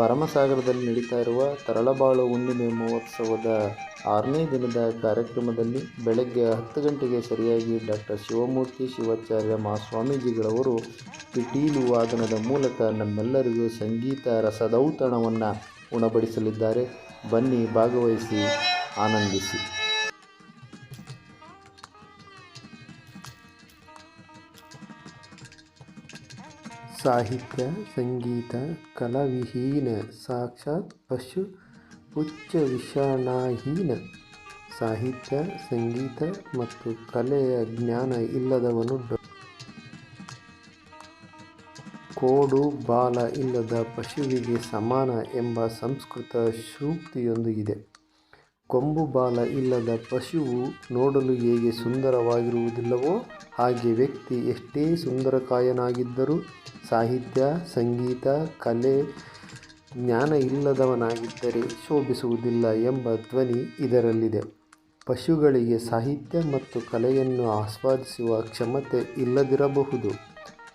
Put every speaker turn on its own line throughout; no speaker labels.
ಭರಮಸಾಗರದಲ್ಲಿ ನಡೀತಾ ಇರುವ ತರಳಬಾಳು ಹುಣ್ಣಿಮೆ ಮಹೋತ್ಸವದ ಆರನೇ ದಿನದ ಕಾರ್ಯಕ್ರಮದಲ್ಲಿ ಬೆಳಗ್ಗೆ ಹತ್ತು ಗಂಟೆಗೆ ಸರಿಯಾಗಿ ಡಾಕ್ಟರ್ ಶಿವಮೂರ್ತಿ, ಶಿವಾಚಾರ್ಯ ಮಹಾಸ್ವಾಮೀಜಿಗಳವರು ಪಿಟೀಲು ವಾದನದ ಮೂಲಕ ನಮ್ಮೆಲ್ಲರಿಗೂ ಸಂಗೀತ ರಸದೌತಣವನ್ನು ಉಣಬಡಿಸಲಿದ್ದಾರೆ. ಬನ್ನಿ ಭಾಗವಹಿಸಿ, ಆನಂದಿಸಿ. ಸಾಹಿತ್ಯ, ಸಂಗೀತ, ಕಲಾವಿಹೀನ, ಸಾಕ್ಷಾತ್ ಪಶು ಪುಚ್ಚ ವಿಷಾಣಾಹೀನ ಸಾಹಿತ್ಯ, ಸಂಗೀತ ಮತ್ತು ಕಲೆಯ ಜ್ಞಾನ ಇಲ್ಲದವನು ಕೋಡು ಬಾಲ ಇಲ್ಲದ ಪಶುವಿಗೆ ಸಮಾನ ಎಂಬ ಸಂಸ್ಕೃತ ಸೂಕ್ತಿಯೊಂದು ಕೊಂಬು ಬಾಲ ಇಲ್ಲದ ಪಶುವು ನೋಡಲು ಹೇಗೆ ಸುಂದರವಾಗಿರುವುದಿಲ್ಲವೋ ಹಾಗೆ ವ್ಯಕ್ತಿ ಎಷ್ಟೇ ಸುಂದರಕಾಯನಾಗಿದ್ದರೂ ಸಾಹಿತ್ಯ, ಸಂಗೀತ, ಕಲೆ, ಜ್ಞಾನ ಇಲ್ಲದವನಾಗಿದ್ದರೆ ಶೋಭಿಸುವುದಿಲ್ಲ ಎಂಬ ಧ್ವನಿ ಇದರಲ್ಲಿದೆ. ಪಶುಗಳಿಗೆ ಸಾಹಿತ್ಯ ಮತ್ತು ಕಲೆಯನ್ನು ಆಸ್ವಾದಿಸುವ ಕ್ಷಮತೆ ಇಲ್ಲದಿರಬಹುದು,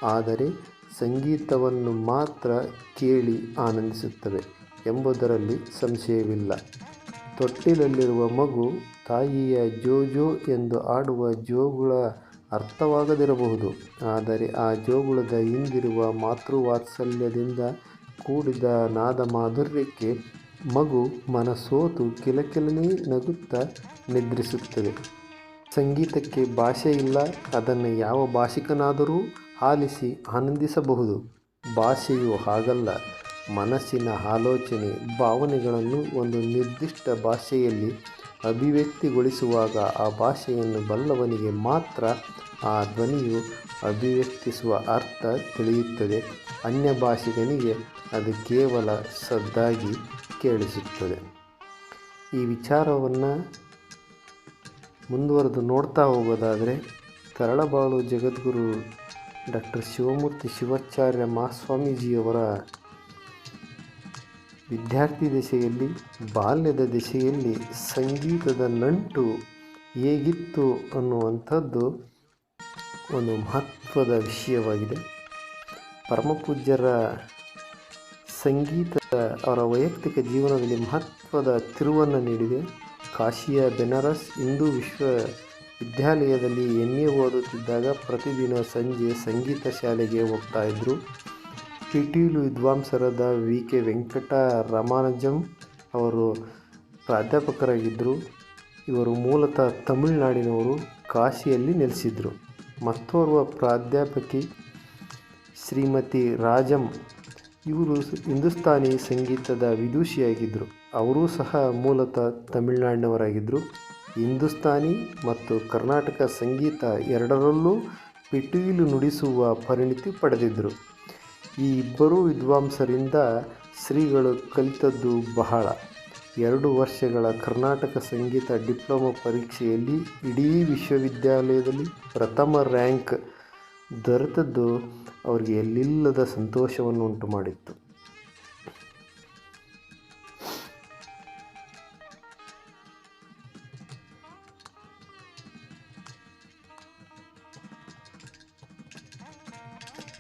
ಆದರೆ ಸಂಗೀತವನ್ನು ಮಾತ್ರ ಕೇಳಿ ಆನಂದಿಸುತ್ತವೆ ಎಂಬುದರಲ್ಲಿ ಸಂಶಯವಿಲ್ಲ. ತೊಟ್ಟಿಲಲ್ಲಿರುವ ಮಗು ತಾಯಿಯ ಜೋ ಜೋ ಎಂದು ಆಡುವ ಜೋಗುಳ ಅರ್ಥವಾಗದಿರಬಹುದು. ಆದರೆ ಆ ಜೋಗುಳದ ಹಿಂದಿರುವ ಮಾತೃವಾತ್ಸಲ್ಯದಿಂದ ಕೂಡಿದ ನಾದ ಮಾಧುರ್ಯಕ್ಕೆ ಮಗು ಮನಸೋತು ಕಿಲಕಿಲನೇ ನಗುತ್ತಾ ನಿದ್ರಿಸುತ್ತದೆ. ಸಂಗೀತಕ್ಕೆ ಭಾಷೆ ಇಲ್ಲ, ಅದನ್ನು ಯಾವ ಭಾಷಿಕನಾದರೂ ಆಲಿಸಿ ಆನಂದಿಸಬಹುದು. ಭಾಷೆಯು ಹಾಗಲ್ಲ. ಮನಸ್ಸಿನ ಆಲೋಚನೆ ಭಾವನೆಗಳನ್ನು ಒಂದು ನಿರ್ದಿಷ್ಟ ಭಾಷೆಯಲ್ಲಿ ಅಭಿವ್ಯಕ್ತಿಗೊಳಿಸುವಾಗ ಆ ಭಾಷೆಯನ್ನು ಬಲ್ಲವನಿಗೆ ಮಾತ್ರ ಆ ಧ್ವನಿಯು ಅಭಿವ್ಯಕ್ತಿಸುವ ಅರ್ಥ ತಿಳಿಯುತ್ತದೆ. ಅನ್ಯ ಭಾಷಿಗನಿಗೆ ಅದು ಕೇವಲ ಸದ್ದಾಗಿ ಕೇಳಿಸುತ್ತದೆ. ಈ ವಿಚಾರವನ್ನು ಮುಂದುವರೆದು ನೋಡ್ತಾ ಹೋಗೋದಾದರೆ ತರಳಬಾಳು ಜಗದ್ಗುರು ಡಾಕ್ಟರ್ ಶಿವಮೂರ್ತಿ ಶಿವಾಚಾರ್ಯ ಮಹಾಸ್ವಾಮೀಜಿಯವರ ವಿದ್ಯಾರ್ಥಿ ದೆಸೆಯಲ್ಲಿ, ಬಾಲ್ಯದ ದೆಸೆಯಲ್ಲಿ ಸಂಗೀತದ ನಂಟು ಹೇಗಿತ್ತು ಅನ್ನುವಂಥದ್ದು ಒಂದು ಮಹತ್ವದ ವಿಷಯವಾಗಿದೆ. ಪರಮಪೂಜ್ಯರ ಸಂಗೀತ ಅವರ ವೈಯಕ್ತಿಕ ಜೀವನದಲ್ಲಿ ಮಹತ್ವದ ತಿರುವನ್ನು ನೀಡಿದೆ. ಕಾಶಿಯ ಬೆನಾರಸ್ ಹಿಂದೂ ವಿಶ್ವವಿದ್ಯಾಲಯದಲ್ಲಿ ಎಂ ಎ ಓದುತ್ತಿದ್ದಾಗ ಪ್ರತಿದಿನ ಸಂಜೆ ಸಂಗೀತ ಶಾಲೆಗೆ ಹೋಗ್ತಾ ಇದ್ದರು ಪಿಟೀಲು ವಿದ್ವಾಂಸರಾದ ವಿ. ಕೆ. ವೆಂಕಟ ರಾಮಾನುಜಂ ಅವರು ಪ್ರಾಧ್ಯಾಪಕರಾಗಿದ್ದರು. ಇವರು ಮೂಲತಃ ತಮಿಳುನಾಡಿನವರು ಕಾಶಿಯಲ್ಲಿ ನೆಲೆಸಿದ್ರು ಮತ್ತೋರ್ವ ಪ್ರಾಧ್ಯಾಪಕಿ ಶ್ರೀಮತಿ ರಾಜಂ ಇವರು ಹಿಂದೂಸ್ತಾನಿ ಸಂಗೀತದ ವಿದೂಷಿಯಾಗಿದ್ದರು. ಅವರೂ ಸಹ ಮೂಲತಃ ತಮಿಳುನಾಡಿನವರಾಗಿದ್ದರು. ಹಿಂದೂಸ್ತಾನಿ ಮತ್ತು ಕರ್ನಾಟಕ ಸಂಗೀತ ಎರಡರಲ್ಲೂ ಪಿಟೀಲು ನುಡಿಸುವ ಪರಿಣಿತಿ ಪಡೆದಿದ್ದರು. ಈ ಇಬ್ಬರೂ ವಿದ್ವಾಂಸರಿಂದ ಶ್ರೀಗಳು ಕಲಿತದ್ದು ಬಹಳ. ಎರಡು ವರ್ಷಗಳ ಕರ್ನಾಟಕ ಸಂಗೀತ ಡಿಪ್ಲೊಮಾ ಪರೀಕ್ಷೆಯಲ್ಲಿ ಇಡೀ ವಿಶ್ವವಿದ್ಯಾಲಯದಲ್ಲಿ ಪ್ರಥಮ ರ್ಯಾಂಕ್ ದೊರೆತದ್ದು ಅವರಿಗೆ ಎಲ್ಲಿಲ್ಲದ ಸಂತೋಷವನ್ನು ಉಂಟು ಮಾಡಿತ್ತು.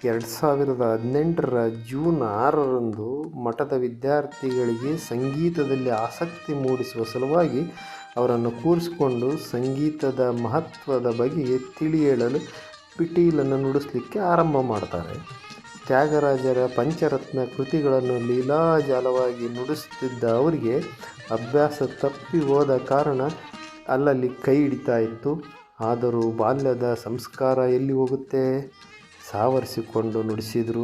ಎರಡು ಸಾವಿರದ ಹದಿನೆಂಟರ ಜೂನ್ ಆರರಂದು ಮಠದ ವಿದ್ಯಾರ್ಥಿಗಳಿಗೆ ಸಂಗೀತದಲ್ಲಿ ಆಸಕ್ತಿ ಮೂಡಿಸುವ ಸಲುವಾಗಿ ಅವರನ್ನು ಕೂರಿಸಿಕೊಂಡು ಸಂಗೀತದ ಮಹತ್ವದ ಬಗೆಗೆ ತಿಳಿ ಹೇಳಲು ಪಿಟೀಲನ್ನು ನುಡಿಸಲಿಕ್ಕೆ ಆರಂಭ ಮಾಡ್ತಾರೆ. ತ್ಯಾಗರಾಜರ ಪಂಚರತ್ನ ಕೃತಿಗಳನ್ನು ಲೀಲಾಜಾಲವಾಗಿ ನುಡಿಸುತ್ತಿದ್ದ ಅವರಿಗೆ ಅಭ್ಯಾಸ ತಪ್ಪಿ ಹೋದ ಕಾರಣ ಅಲ್ಲಲ್ಲಿ ಕೈ ಹಿಡಿತಾ ಇತ್ತು. ಆದರೂ ಬಾಲ್ಯದ ಸಂಸ್ಕಾರ ಎಲ್ಲಿ ಹೋಗುತ್ತೆ? ಸಾವರಿಸಿಕೊಂಡು ನುಡಿಸಿದರು.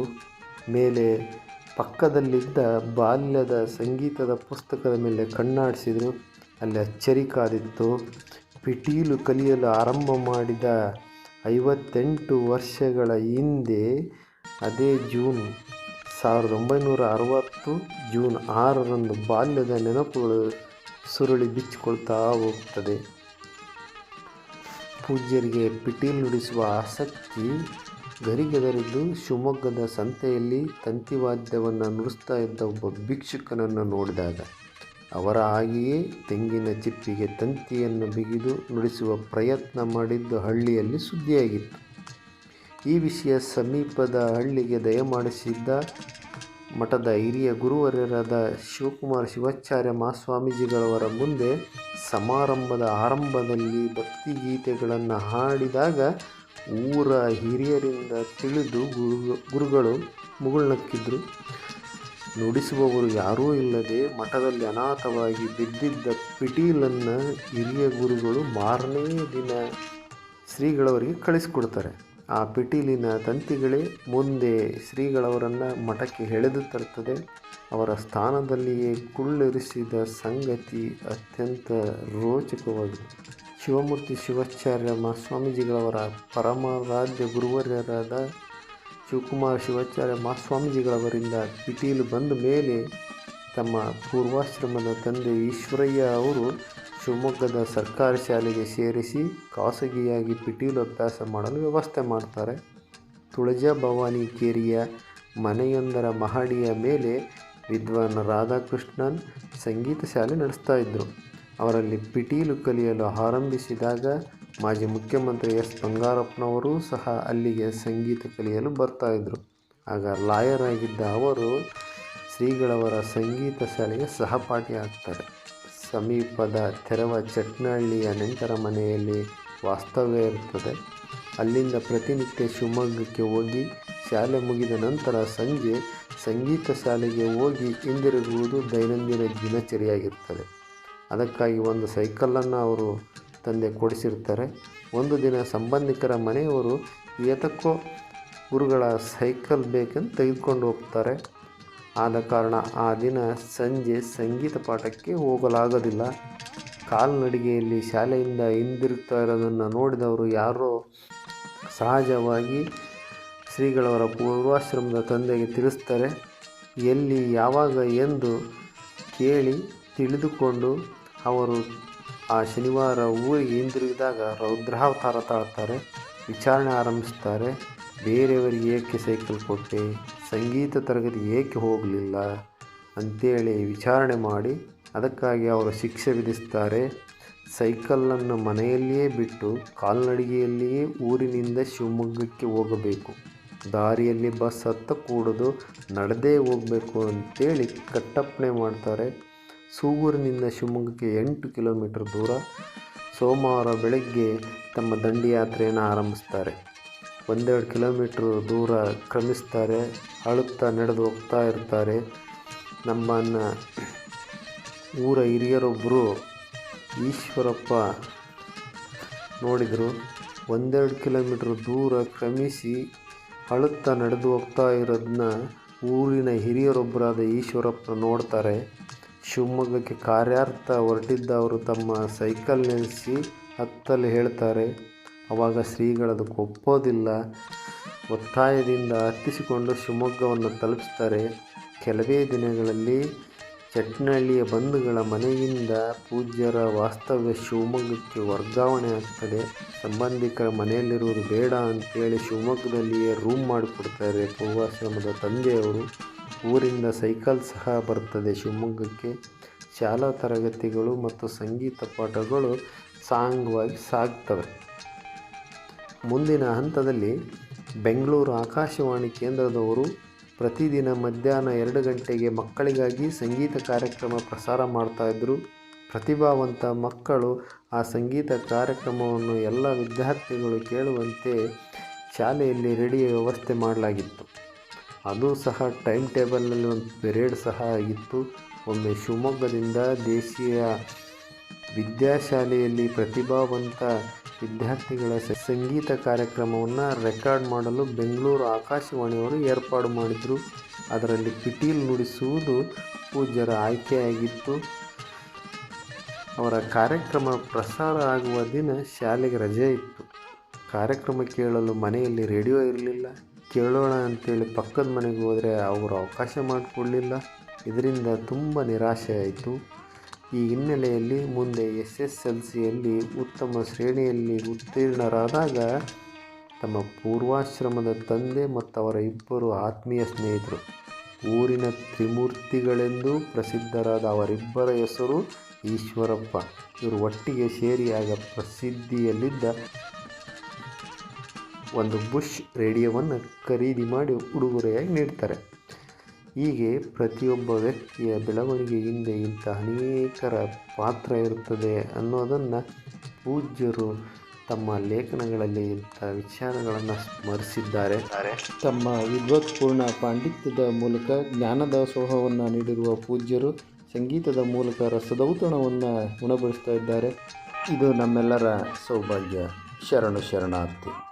ಮೇಲೆ ಪಕ್ಕದಲ್ಲಿದ್ದ ಬಾಲ್ಯದ ಸಂಗೀತದ ಪುಸ್ತಕದ ಮೇಲೆ ಕಣ್ಣಾಡಿಸಿದರು. ಅಲ್ಲಿ ಅಚ್ಚರಿ ಕಾದಿತ್ತು. ಪಿಟೀಲು ಕಲಿಯಲು ಆರಂಭ ಮಾಡಿದ ಐವತ್ತೆಂಟು ವರ್ಷಗಳ ಹಿಂದೆ ಅದೇ ಜೂನ್, ಸಾವಿರದ ಒಂಬೈನೂರ ಅರವತ್ತು ಜೂನ್ ಆರರಂದು ಬಾಲ್ಯದ ನೆನಪುಗಳು ಸುರುಳಿ ಬಿಚ್ಚಿಕೊಳ್ತಾ ಹೋಗ್ತದೆ. ಪೂಜ್ಯರಿಗೆ ಪಿಟೀಲು ನುಡಿಸುವ ಆಸಕ್ತಿ ಗರಿಗೆದರಿದ್ದು ಶಿವಮೊಗ್ಗದ ಸಂತೆಯಲ್ಲಿ ತಂತಿವಾದ್ಯವನ್ನು ನುಡಿಸ್ತಾ ಇದ್ದ ಒಬ್ಬ ಭಿಕ್ಷುಕನನ್ನು ನೋಡಿದಾಗ, ಅವರ ಹಾಗೆಯೇ ತೆಂಗಿನ ಚಿಪ್ಪಿಗೆ ತಂತಿಯನ್ನು ಬಿಗಿದು ನುಡಿಸುವ ಪ್ರಯತ್ನ ಮಾಡಿದ್ದು ಹಳ್ಳಿಯಲ್ಲಿ ಸುದ್ದಿಯಾಗಿತ್ತು. ಈ ವಿಷಯ ಸಮೀಪದ ಹಳ್ಳಿಗೆ ದಯಮಾಡಿಸಿದ್ದ ಮಠದ ಹಿರಿಯ ಗುರುವರ್ಯರಾದ ಶಿವಕುಮಾರ ಶಿವಾಚಾರ್ಯ ಮಹಾಸ್ವಾಮೀಜಿಗಳವರ ಮುಂದೆ ಸಮಾರಂಭದ ಆರಂಭದಲ್ಲಿ ಭಕ್ತಿಗೀತೆಗಳನ್ನು ಹಾಡಿದಾಗ ಊರ ಹಿರಿಯರಿಂದ ತಿಳಿದು ಗುರು ಗುರುಗಳು ಮುಗುಳ್ನಕ್ಕಿದ್ರು. ನುಡಿಸುವವರು ಯಾರೂ ಇಲ್ಲದೆ ಮಠದಲ್ಲಿ ಅನಾಥವಾಗಿ ಬಿದ್ದಿದ್ದ ಪಿಟೀಲನ್ನು ಹಿರಿಯ ಗುರುಗಳು ಮಾರನೇ ದಿನ ಶ್ರೀಗಳವರಿಗೆ ಕಳಿಸಿಕೊಡ್ತಾರೆ. ಆ ಪಿಟೀಲಿನ ತಂತಿಗಳೇ ಮುಂದೆ ಶ್ರೀಗಳವರನ್ನು ಮಠಕ್ಕೆ ಎಳೆದು ತರುತ್ತದೆ. ಅವರ ಸ್ಥಾನದಲ್ಲಿಯೇ ಕುಳ್ಳಿರಿಸಿದ ಸಂಗತಿ ಅತ್ಯಂತ ರೋಚಕವಾಗಿದೆ. ಶಿವಮೂರ್ತಿ ಶಿವಾಚಾರ್ಯ ಮಹಾಸ್ವಾಮೀಜಿಗಳವರ ಪರಮಾರಾಧ್ಯ ಗುರುವರ್ಯರಾದ ಶಿವಕುಮಾರ ಶಿವಾಚಾರ್ಯ ಮಹಾಸ್ವಾಮೀಜಿಗಳವರಿಂದ ಪಿಟೀಲು ಬಂದ ಮೇಲೆ ತಮ್ಮ ಪೂರ್ವಾಶ್ರಮದ ತಂದೆ ಈಶ್ವರಯ್ಯ ಅವರು ಶಿವಮೊಗ್ಗದ ಸರ್ಕಾರಿ ಶಾಲೆಗೆ ಸೇರಿಸಿ ಖಾಸಗಿಯಾಗಿ ಪಿಟೀಲು ಅಭ್ಯಾಸ ಮಾಡಲು ವ್ಯವಸ್ಥೆ ಮಾಡ್ತಾರೆ. ತುಳಜಾ ಭವಾನಿ ಕೇರಿಯ ಮನೆಯೊಂದರ ಮಹಡಿಯ ಮೇಲೆ ವಿದ್ವಾನ್ ರಾಧಾಕೃಷ್ಣನ್ ಸಂಗೀತ ಶಾಲೆ ನಡೆಸ್ತಾ ಇದ್ದರು ಅವರಲ್ಲಿ ಪಿಟೀಲು ಕಲಿಯಲು ಆರಂಭಿಸಿದಾಗ ಮಾಜಿ ಮುಖ್ಯಮಂತ್ರಿ ಎಸ್. ಬಂಗಾರಪ್ಪನವರು ಸಹ ಅಲ್ಲಿಗೆ ಸಂಗೀತ ಕಲಿಯಲು ಬರ್ತಾಯಿದ್ರು ಆಗ ಲಾಯರ್ ಆಗಿದ್ದ ಅವರು ಶ್ರೀಗಳವರ ಸಂಗೀತ ಶಾಲೆಗೆ ಸಹಪಾಠಿ ಆಗ್ತಾರೆ. ಸಮೀಪದ ತೆರವ ಚಟ್ನಹಳ್ಳಿಯ ನೆಂಟರ ಮನೆಯಲ್ಲಿ ವಾಸ್ತವ್ಯ ಇರ್ತದೆ ಅಲ್ಲಿಂದ ಪ್ರತಿನಿತ್ಯ ಶಿವಮೊಗ್ಗಕ್ಕೆ ಹೋಗಿ ಶಾಲೆ ಮುಗಿದ ನಂತರ ಸಂಜೆ ಸಂಗೀತ ಶಾಲೆಗೆ ಹೋಗಿ ಹಿಂದಿರುಗುವುದು ದೈನಂದಿನ ದಿನಚರಿಯಾಗಿರ್ತದೆ ಅದಕ್ಕಾಗಿ ಒಂದು ಸೈಕಲನ್ನು ಅವರು ತಂದೆ ಕೊಡಿಸಿರ್ತಾರೆ ಒಂದು ದಿನ ಸಂಬಂಧಿಕರ ಮನೆಯವರು, ಏತಕ್ಕೋ ಗುರುಗಳ ಸೈಕಲ್ ಬೇಕೆಂದು ತೆಗೆದುಕೊಂಡು ಹೋಗ್ತಾರೆ. ಆದ ಕಾರಣ ಆ ದಿನ ಸಂಜೆ ಸಂಗೀತ ಪಾಠಕ್ಕೆ ಹೋಗಲಾಗೋದಿಲ್ಲ. ಕಾಲ್ನಡಿಗೆಯಲ್ಲಿ ಶಾಲೆಯಿಂದ ಹಿಂದಿರುಗ್ತಾ ಇರೋದನ್ನು ನೋಡಿದವರು ಯಾರೋ ಸಹಜವಾಗಿ ಶ್ರೀಗಳವರ ಪೂರ್ವಾಶ್ರಮದ ತಂದೆಗೆ ತಿಳಿಸ್ತಾರೆ, ಎಲ್ಲಿ, ಯಾವಾಗ ಎಂದು ಕೇಳಿ ತಿಳಿದುಕೊಂಡು ಅವರು ಆ ಶನಿವಾರ ಊರಿಗೆ ಹಿಂದಿರುಗಿದಾಗ ರೌದ್ರಾವತಾರ ತಾಳ್ತಾರೆ, ವಿಚಾರಣೆ ಆರಂಭಿಸ್ತಾರೆ. ಬೇರೆಯವರಿಗೆ ಏಕೆ ಸೈಕಲ್ ಕೊಟ್ಟೆ? ಸಂಗೀತ ತರಗತಿ ಏಕೆ ಹೋಗಲಿಲ್ಲ? ಅಂಥೇಳಿ ವಿಚಾರಣೆ ಮಾಡಿ ಅದಕ್ಕಾಗಿ ಅವರು ಶಿಕ್ಷೆ ವಿಧಿಸ್ತಾರೆ. ಸೈಕಲನ್ನು ಮನೆಯಲ್ಲಿಯೇ ಬಿಟ್ಟು ಕಾಲ್ನಡಿಗೆಯಲ್ಲಿಯೇ ಊರಿನಿಂದ ಶಿವಮೊಗ್ಗಕ್ಕೆ ಹೋಗಬೇಕು. ದಾರಿಯಲ್ಲಿ ಬಸ್ ಹತ್ತ ಕೂಡದು ನಡೆದೇ ಹೋಗಬೇಕು ಅಂತೇಳಿ ಕಟ್ಟಪ್ಪಣೆ ಮಾಡ್ತಾರೆ. ಸೂಗೂರಿನಿಂದ ಶಿವಮೊಗ್ಗಕ್ಕೆ ಎಂಟು ಕಿಲೋಮೀಟರ್ ದೂರ ಸೋಮವಾರ ಬೆಳಗ್ಗೆ ತಮ್ಮ ದಂಡಿಯಾತ್ರೆಯನ್ನು ಆರಂಭಿಸ್ತಾರೆ. ಒಂದೆರಡು ಕಿಲೋಮೀಟ್ರ್ ದೂರ ಕ್ರಮಿಸ್ತಾರೆ, ಅಳುತ್ತಾ ನಡೆದು ಹೋಗ್ತಾ ಇರ್ತಾರೆ. ನಮ್ಮನ್ನು ಊರ ಹಿರಿಯರೊಬ್ಬರು ಈಶ್ವರಪ್ಪ ನೋಡಿದರು. ಒಂದೆರಡು ಕಿಲೋಮೀಟ್ರ್ ದೂರ ಕ್ರಮಿಸಿ ಅಳುತ್ತಾ ನಡೆದು ಹೋಗ್ತಾ ಇರೋದನ್ನ ಊರಿನ ಹಿರಿಯರೊಬ್ಬರಾದ ಈಶ್ವರಪ್ಪ ನೋಡ್ತಾರೆ. ಶಿವಮೊಗ್ಗಕ್ಕೆ ಕಾರ್ಯಾರ್ಥ ಹೊರಟಿದ್ದವರು ತಮ್ಮ ಸೈಕಲ್ ನೆನೆಸಿ ಹತ್ತಲು ಹೇಳ್ತಾರೆ ಆವಾಗ ಶ್ರೀಗಳದಕ್ಕೆ ಒಪ್ಪೋದಿಲ್ಲ. ಒತ್ತಾಯದಿಂದ ಹತ್ತಿಸಿಕೊಂಡು ಶಿವಮೊಗ್ಗವನ್ನು ತಲುಪಿಸ್ತಾರೆ. ಕೆಲವೇ ದಿನಗಳಲ್ಲಿ ಚಟ್ನಹಳ್ಳಿಯ ಬಂಧುಗಳ ಮನೆಯಿಂದ ಪೂಜ್ಯರ ವಾಸ್ತವ್ಯ ಶಿವಮೊಗ್ಗಕ್ಕೆ ವರ್ಗಾವಣೆ ಆಗ್ತದೆ. ಸಂಬಂಧಿಕರ ಮನೆಯಲ್ಲಿರುವುದು ಬೇಡ ಅಂತೇಳಿ ಶಿವಮೊಗ್ಗದಲ್ಲಿಯೇ ರೂಮ್ ಮಾಡಿಕೊಡ್ತಾರೆ ಪೂರ್ವಾಶ್ರಮದ ತಂದೆಯವರು. ಊರಿಂದ ಸೈಕಲ್ ಸಹ ಬರ್ತದೆ ಶಿವಮೊಗ್ಗಕ್ಕೆ. ಶಾಲಾ ತರಗತಿಗಳು ಮತ್ತು ಸಂಗೀತ ಪಾಠಗಳು ಸಾಂಗ್ವಾಗಿ ಸಾಗ್ತವೆ. ಮುಂದಿನ ಹಂತದಲ್ಲಿ ಬೆಂಗಳೂರು ಆಕಾಶವಾಣಿ ಕೇಂದ್ರದವರು ಪ್ರತಿದಿನ ಮಧ್ಯಾಹ್ನ ಎರಡು ಗಂಟೆಗೆ ಮಕ್ಕಳಿಗಾಗಿ ಸಂಗೀತ ಕಾರ್ಯಕ್ರಮ ಪ್ರಸಾರ ಮಾಡ್ತಾಯಿದ್ರು ಪ್ರತಿಭಾವಂತ ಮಕ್ಕಳು ಆ ಸಂಗೀತ ಕಾರ್ಯಕ್ರಮವನ್ನು ಎಲ್ಲ ವಿದ್ಯಾರ್ಥಿಗಳು ಕೇಳುವಂತೆ ಶಾಲೆಯಲ್ಲಿ ರೇಡಿಯೋ ವ್ಯವಸ್ಥೆ ಮಾಡಲಾಗಿತ್ತು. ಅದು ಸಹ ಟೈಮ್ ಟೇಬಲ್ನಲ್ಲಿ ಒಂದು ಪಿರಿಯಡ್ ಸಹ ಆಗಿತ್ತು. ಒಮ್ಮೆ ಶಿವಮೊಗ್ಗದಿಂದ ದೇಶೀಯ ವಿದ್ಯಾಶಾಲೆಯಲ್ಲಿ ಪ್ರತಿಭಾವಂತ ವಿದ್ಯಾರ್ಥಿಗಳ ಸಂಗೀತ ಕಾರ್ಯಕ್ರಮವನ್ನು ರೆಕಾರ್ಡ್ ಮಾಡಲು ಬೆಂಗಳೂರು ಆಕಾಶವಾಣಿಯವರು ಏರ್ಪಾಡು ಮಾಡಿದರು. ಅದರಲ್ಲಿ ಪಿಟೀಲ್ ನುಡಿಸುವುದು ಪೂಜ್ಯರ ಆಯ್ಕೆಯಾಗಿತ್ತು. ಅವರ ಕಾರ್ಯಕ್ರಮ ಪ್ರಸಾರ ಆಗುವ ದಿನ ಶಾಲೆಗೆ ರಜೆ ಇತ್ತು. ಕಾರ್ಯಕ್ರಮ ಕೇಳಲು ಮನೆಯಲ್ಲಿ ರೇಡಿಯೋ ಇರಲಿಲ್ಲ. ಕೇಳೋಣ ಅಂತೇಳಿ ಪಕ್ಕದ ಮನೆಗೆ ಹೋದರೆ ಅವರು ಅವಕಾಶ ಮಾಡಿಕೊಡಲಿಲ್ಲ. ಇದರಿಂದ ತುಂಬ ನಿರಾಶೆ ಆಯಿತು. ಈ ಹಿನ್ನೆಲೆಯಲ್ಲಿ ಮುಂದೆ ಎಸ್ ಎಸ್ ಎಲ್ ಸಿಯಲ್ಲಿ ಉತ್ತಮ ಶ್ರೇಣಿಯಲ್ಲಿ ಉತ್ತೀರ್ಣರಾದಾಗ ತಮ್ಮ ಪೂರ್ವಾಶ್ರಮದ ತಂದೆ ಮತ್ತು ಅವರ ಇಬ್ಬರು ಆತ್ಮೀಯ ಸ್ನೇಹಿತರು. ಊರಿನ ತ್ರಿಮೂರ್ತಿಗಳೆಂದು ಪ್ರಸಿದ್ಧರಾದ ಅವರಿಬ್ಬರ ಹೆಸರು ಈಶ್ವರಪ್ಪ. ಇವರು ಒಟ್ಟಿಗೆ ಸೇರಿ ಆಗ ಪ್ರಸಿದ್ಧಿಯಲ್ಲಿದ್ದ ಒಂದು ಬುಷ್ ರೇಡಿಯೋವನ್ನು ಖರೀದಿ ಮಾಡಿ ಉಡುಗೊರೆಯಾಗಿ ನೀಡ್ತಾರೆ. ಹೀಗೆ ಪ್ರತಿಯೊಬ್ಬ ವ್ಯಕ್ತಿಯ ಬೆಳವಣಿಗೆ ಹಿಂದೆ ಇಂಥ ಅನೇಕರ ಪಾತ್ರ ಇರುತ್ತದೆ ಅನ್ನೋದನ್ನು ಪೂಜ್ಯರು ತಮ್ಮ ಲೇಖನಗಳಲ್ಲಿ ಇಂಥ ವಿಚಾರಗಳನ್ನು ಸ್ಮರಿಸಿದ್ದಾರೆ. ತಮ್ಮ ವಿದ್ವತ್ಪೂರ್ಣ ಪಾಂಡಿತ್ಯದ ಮೂಲಕ ಜ್ಞಾನದಾಸೋಹವನ್ನು ನೀಡಿರುವ ಪೂಜ್ಯರು ಸಂಗೀತದ ಮೂಲಕ ರಸದೌತಣವನ್ನು ಉಣಬಡಿಸ್ತಾ ಇದ್ದಾರೆ. ಇದು ನಮ್ಮೆಲ್ಲರ ಸೌಭಾಗ್ಯ. ಶರಣು ಶರಣಾರ್ಥಿ.